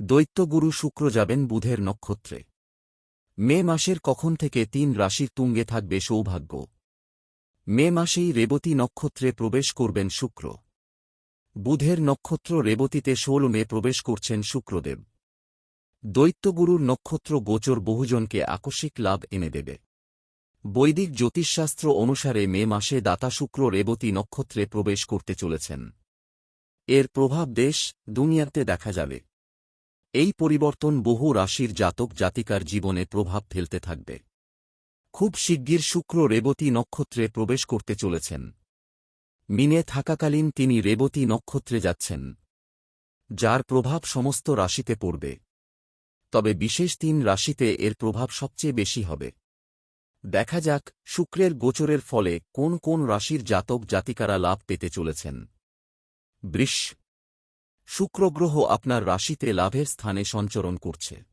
দৈত্যগুরু শুক্র যাবেন বুধের নক্ষত্রে। মে মাসের কখন থেকে তিন রাশির তুঙ্গে থাকবে সৌভাগ্য। মে মাসেই রেবতী নক্ষত্রে প্রবেশ করবেন শুক্র। বুধের নক্ষত্র রেবতীতে ষোল মে প্রবেশ করছেন শুক্রদেব। দৈত্যগুরুর নক্ষত্র গোচর বহুজনকে আকস্মিক লাভ এনে দেবে। বৈদিক জ্যোতিষশাস্ত্র অনুসারে মে মাসে দাতা শুক্র রেবতী নক্ষত্রে প্রবেশ করতে চলেছেন। এর প্রভাব দেশ, দুনিয়াতে দেখা যাবে। এই পরিবর্তন বহু রাশির জাতক জাতিকার জীবনে প্রভাব ফেলতে থাকবে। খুব শিগগির শুক্র রেবতী নক্ষত্রে প্রবেশ করতে চলেছেন। মিনে থাকাকালীন তিনি রেবতী নক্ষত্রে যাচ্ছেন, যার প্রভাব সমস্ত রাশিতে পড়বে। তবে বিশেষ তিন রাশিতে এর প্রভাব সবচেয়ে বেশি হবে। দেখা যাক শুক্রের গোচরের ফলে কোন কোন রাশির জাতক জাতিকারা লাভ পেতে চলেছেন। বৃষ শুক্রগ্রহ আপনার রাশিতে লাভের স্থানে সঞ্চরণ করছে।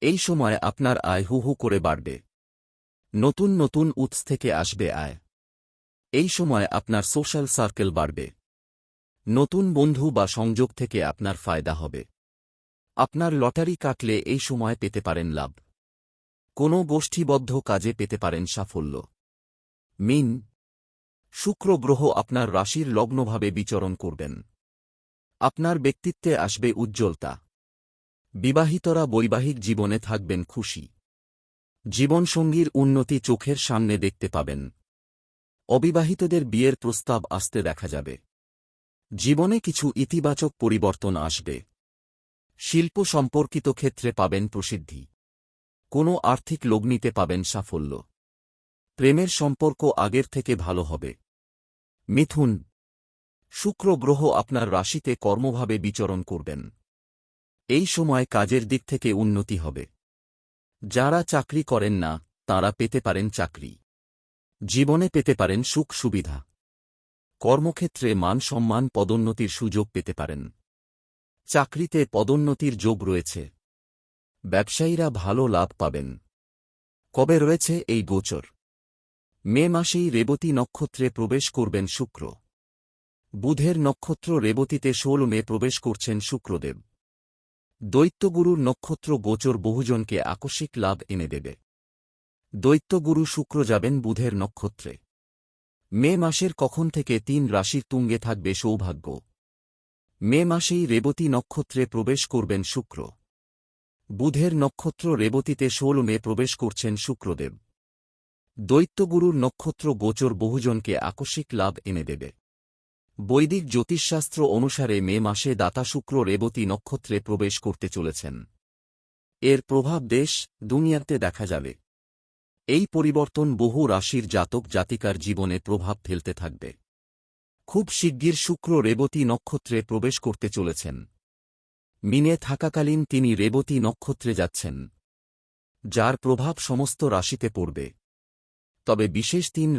এই সময় আপনার আয় হু হু করে বাড়বে। নতুন নতুন উৎস থেকে আসবে আয়। এই সময় আপনার সোশ্যাল সার্কেল বাড়বে। নতুন বন্ধু বা সংযোগ থেকে আপনার ফায়দা হবে। আপনার লটারি কাটলে এই সময় পেতে পারেন লাভ। কোনো গোষ্ঠীবদ্ধ কাজে পেতে পারেন সাফল্য। মিন শুক্র গ্রহ আপনার রাশির লগ্নভাবে বিচরণ করবেন। আপনার ব্যক্তিত্বে আসবে উজ্জ্বলতা। বিবাহিতরা বৈবাহিক জীবনে থাকবেন খুশি। জীবনসঙ্গীর উন্নতি চোখের সামনে দেখতে পাবেন। অবিবাহিতদের বিয়ের প্রস্তাব আসতে দেখা যাবে। জীবনে কিছু ইতিবাচক পরিবর্তন আসবে। শিল্প সম্পর্কিত ক্ষেত্রে পাবেন প্রসিদ্ধি। কোনো আর্থিক লগ্নিতে পাবেন সাফল্য। প্রেমের সম্পর্ক আগের থেকে ভালো হবে। মিথুন শুক্র গ্রহ আপনার রাশিতে কর্মভাবে বিচরণ করবেন। এই সময় কাজের দিক থেকে উন্নতি হবে। যারা চাকরি করেন না, তারা পেতে পারেন চাকরি। জীবনে পেতে পারেন সুখ সুবিধা। কর্মক্ষেত্রে মান সম্মান পদোন্নতির সুযোগ পেতে পারেন। চাকরিতে পদোন্নতির যোগ রয়েছে। ব্যবসায়ীরা ভালো লাভ পাবেন। কবে রয়েছে এই গোচর? মে মাসেই রেবতী নক্ষত্রে প্রবেশ করবেন শুক্র। বুধের নক্ষত্র রেবতীতে ষোল মে প্রবেশ করছেন শুক্রদেব। দৈত্যগুরুর নক্ষত্র গোচর বহুজনকে আকস্মিক লাভ এনে দেবে। দৈত্যগুরু শুক্র যাবেন বুধের নক্ষত্রে। মে মাসের কখন থেকে তিন রাশির তুঙ্গে থাকবে সৌভাগ্য। মে মাসেই রেবতী নক্ষত্রে প্রবেশ করবেন শুক্র। বুধের নক্ষত্র রেবতীতে ষোল মে প্রবেশ করছেন শুক্রদেব। দৈত্যগুরুর নক্ষত্র গোচর বহুজনকে আকস্মিক লাভ এনে দেবে। বৈদিক জ্যোতিষশাস্ত্র অনুসারে মে মাসে দাতা শুক্র রেবতী নক্ষত্রে প্রবেশ করতে চলেছেন। এর প্রভাব দেশ, দুনিয়াতে দেখা যাবে। এই পরিবর্তন বহু রাশির জাতক জাতিকার জীবনে প্রভাব ফেলতে থাকবে। খুব শিগগির শুক্র রেবতী নক্ষত্রে প্রবেশ করতে চলেছেন। মিনে থাকাকালীন তিনি রেবতী নক্ষত্রে যাচ্ছেন, যার প্রভাব সমস্ত রাশিতে পড়বে। তবে বিশেষ তিন